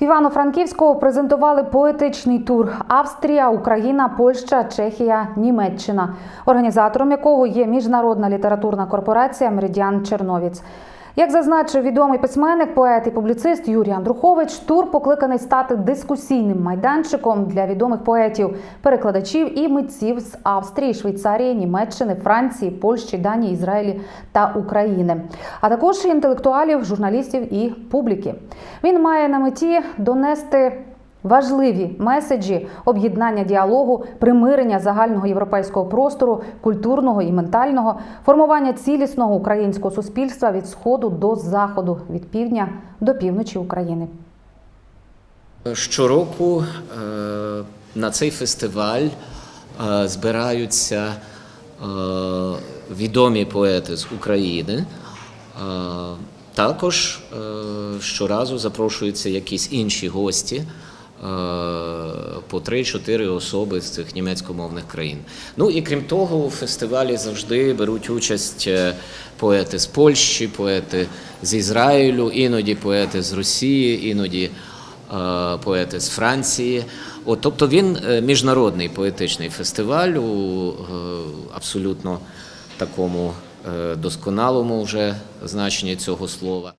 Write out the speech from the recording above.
В Івано-Франківську презентували поетичний тур Австрія, Україна, Польща, Чехія, Німеччина, організатором якого є міжнародна літературна корпорація Меридіан Черновіць. Як зазначив відомий письменник, поет і публіцист Юрій Андрухович, тур покликаний стати дискусійним майданчиком для відомих поетів, перекладачів і митців з Австрії, Швейцарії, Німеччини, Франції, Польщі, Данії, Ізраїлі та України, а також інтелектуалів, журналістів і публіки. Він має на меті донести Важливі меседжі об'єднання діалогу, примирення загального європейського простору, культурного і ментального, формування цілісного українського суспільства від сходу до заходу, від півдня до півночі України. Щороку е, на цей фестиваль е, збираються е, відомі поети з України. Також щоразу запрошуються якісь інші гості по 3-4 особи з цих німецькомовних країн. Ну і крім того, у фестивалі завжди беруть участь е, поети з Польщі, поети з Ізраїлю, іноді поети з Росії, іноді е, поети з Франції. От, тобто він е, міжнародний поетичний фестиваль у е, абсолютно такому е, досконалому вже значенні цього слова.